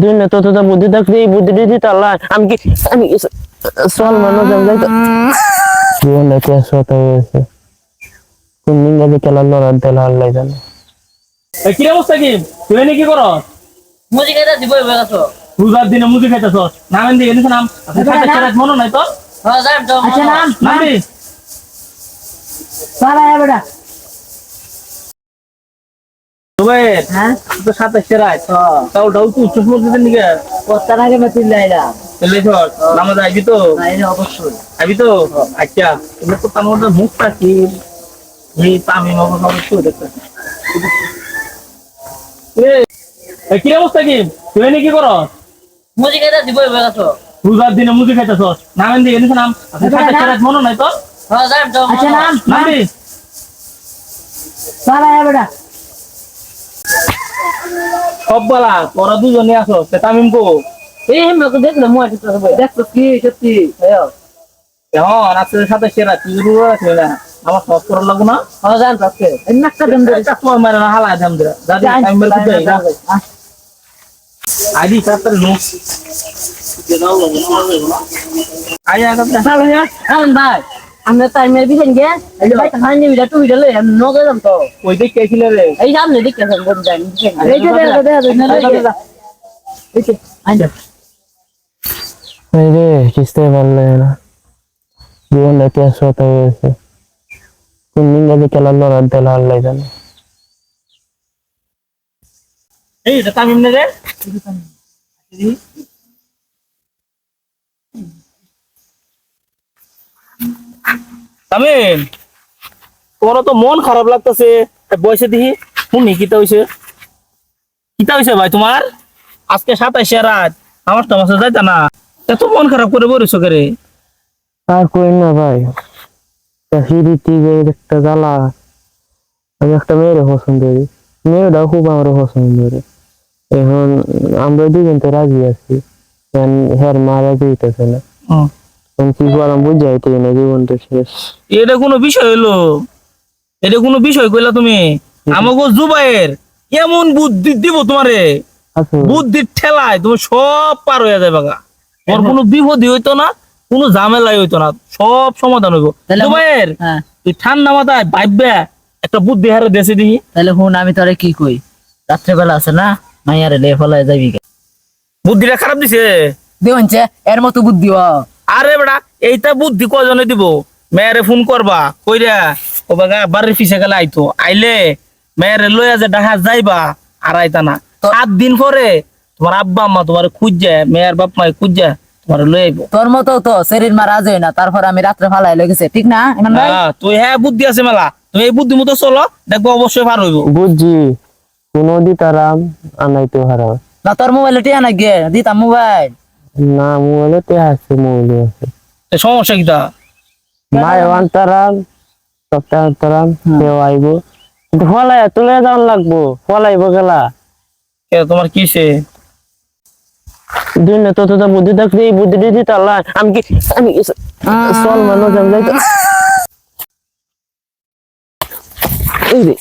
দুই তো তো বুদ্ধি থাকলে এই বুদ্ধি দিতে তাল্লা আমি কি আমি মানুষ? আমি যাই তো জীবনে কে শত হয়েছে? কোন দিন যাবে খেলা লড়ার দেলা আল্লাহ জানে কি অবস্থা কি? তুই এনে কি করো? মুজি খাইতে দিব এবার রোজার দিনে মুজি খাইতেছ? নামেন দিয়ে এনেছে নাম? সাথে সেরাত মনে নাই তো? হ্যাঁ যাই তো আচ্ছা নাম? নাম দি। সারা বেটা। জুবাইর হ্যাঁ? তো সাথে সেরাত তাও ডাউ তুই উচ্চ মসজিদের নিকে? কত্তার আগে মেতিল লাইলা চলে চল নামাজ আইবি তো? অবশ্যই। আইবি তো? আচ্ছা তুমি তো তার মধ্যে মুখটা কি? এই তামি দেখতে। কি অবস্থা কি? তুই এনে কি করো? মুজি খাইতে দিব রোজার দিনে মুজি খাইতেছ? নামেন দিয়ে এনেছে নাম। সাথে সেরাত মনে নাই তো? হ্যাঁ যাই আচ্ছা নাম নাম দি। সারা বেটা। সব বলা ওরা দুজনে আছো সে তামিম কো। এই মেকে দেখলে মই ঠিক আছে দেখতো কি সত্যি হ্যাঁ হ্যাঁ রাত্রে সাথে সেরা তুই রুয়া আছে না আমার সব করার লাগবো না। হ্যাঁ জান পাচ্ছে এই নাকটা দেন দে একটা সময় মারে না হালা দাম দিরা দাদি টাইম বের করতে না। আই কথা সারা হ্যাঁ ভাই। আমরা টাইমের বিছেন গে এই ভাই তো হানি বিটা টু বিটা লই আমি নগে যাম তো। কই দেখ কে ছিল রে। এই সামনে দেখতে যাম বন্ধ যাই। এই যে দে দে দে এই যে আইন্দা এই রে কিস্তে পারলে না। জীবনে কে শত হয়েছে? কোন দিন যাবে খেলা লড়ার দেলা আল্লাহ জানে। এই এটা তামিম নে রে। তামিম তোর তো মন খারাপ লাগতেছে। বয়সে দিহি শুনি কিতা হইছে? কিতা হইছে ভাই তোমার? আজকে সাতাইশে রাত আমার তো মাসে যাইতা না। এত মন খারাপ করে বলেছ কে আর কই না ভাই। হিরিতি একটা জ্বালা। আমি একটা মেয়ের পছন্দ করি। মেয়েটাও খুব আমার পছন্দ করে। এখন আমরা দুজন তো রাজি আছি। হের মা রাজি হইতেছে না। কি করাম বুঝাইতে না জীবনটা শেষ। এটা কোনো বিষয় হইল? এটা কোনো বিষয় কইলা তুমি? আমাকে জুবাইয়ের এমন বুদ্ধি দিব তোমারে? আচ্ছা। বুদ্ধির ঠেলায় তুমি সব পার হয়ে যাবে গা। ওর কোনো বিপদই হইতো না কোনো ঝামেলাই হইতো না সব সমাধান হইব। জুবাইয়ের হ্যাঁ। তুই ঠান্ডা মাথায় ভাববে একটা বুদ্ধি হারে দেশে দিই তাহলে হুন আমি তোরে কি কই? রাত্রে বেলা আছে না মাইয়ারে লে ফলায় যাবি বুদ্ধিটা খারাপ দিছে? দিওনছে এর মতো বুদ্ধি আরে বেটা এইটা বুদ্ধি কজনে দিব? মেয়েরে ফোন করবা কইরা ও বাগা বাড়ির পিছে গেলে আইতো। আইলে মেয়েরে লইয়া যে ডাহা যাইবা আর আইতা না। সাত দিন পরে তোমার আব্বা আম্মা তোমার খুঁজছে মেয়ের বাপ মাই খুঁজছে তোমার লই আইবো। তোর মতো তো শরীর মা রাজ হয় না তারপর আমি রাত্রে ফালাই লেগেছে ঠিক না ইমান ভাই? হ্যাঁ তুই হ্যাঁ বুদ্ধি আছে মেলা। তুমি এই বুদ্ধি মতো চলো দেখব অবশ্যই পার হইব। বুঝছি। কোনো দিতারাম আনাইতে হারাম না তোর মোবাইলে টিয়া না গে দিতাম মোবাইল না মোবাইলে তে আছে মোবাইলে আছে। সমস্যা কিটা মায় আনতারাম সপ্তাহ আনতারাম কেউ আইব। ফলাই তুলে যাওয়ান লাগবো ফলাইব গেলা। এ, তোমার কিসে দুই না তো তো বুদ্ধি থাকলে এই বুদ্ধি দিতে তাল্লা আমি কি আমি চল মানুষ আমি যাই তো। এই রে